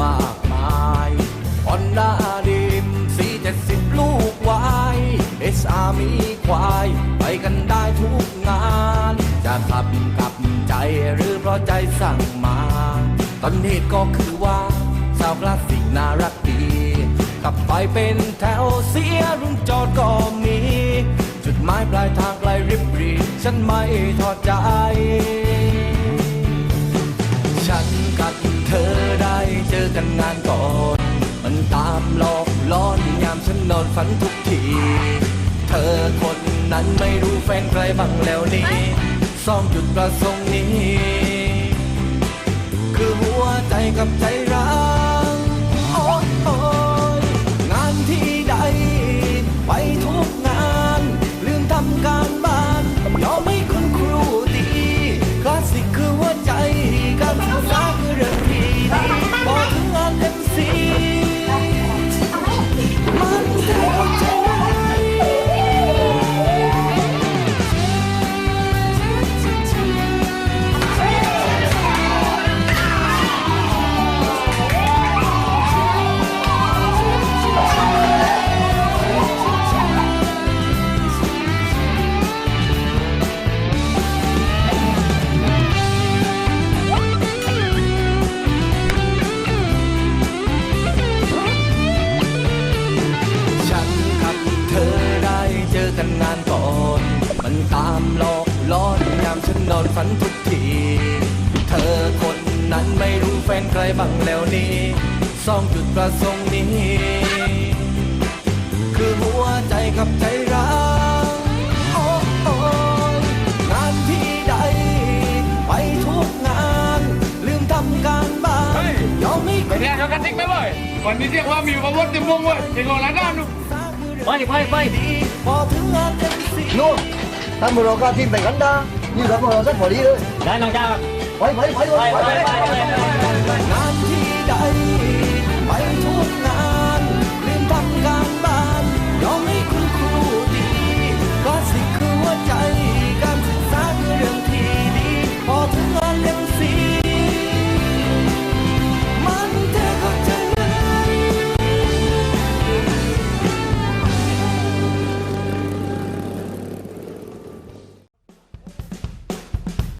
มากมายฮอนด้าดีมสี่เจ็ดสิบลูกวายเอสอามีควาย ไปกันได้ทุกงาน จะขับกับใจหรือเพราะใจสั่งมาต้นเหตุก็คือว่าสาวคลาสสิกน่ารักดีขับไปเป็นแถวเสียรุ่นจอดก็มี จุดหมายปลายทางไกลริบรี ฉันไม่ทอดใจ ฉันกับเธอได้เจอกันงานก่อน มันตามหลอกล้อนยามฉันนอนฝันทุกที เธอคนนั้นไม่รู้แฟนใครบ้างแล้วนี่ซ่องจุดประสงค์นี้ คือหัวใจกับใจานก่อน มันตามหลอกล้อนยามฉันนอนฝันทุกที เธอคนนั้นไม่รู้แฟนใครบ้างแล้วนี่สองจุดประสงค์นี้ คือหัวใจกับใจร้างโอ้โอ้ยงานที่ใด ไปทุกงาน ลืมทำการบ้านเฮ้ยยอมไม่ไปเนี่ยเขากระติกไปเว้ยวันนี้เรียกว่ามีประวัติเต็มวงเว้ยเด็กของร้านน้ำดูไปไปไปพอถึงงา นเต็มสีนู่นถ้ามือเราก็ทีมไปกันนะนี่เราเราสักพอดีเลย ได้น้องเจ้าไปไปไปไปไปงานที่ใด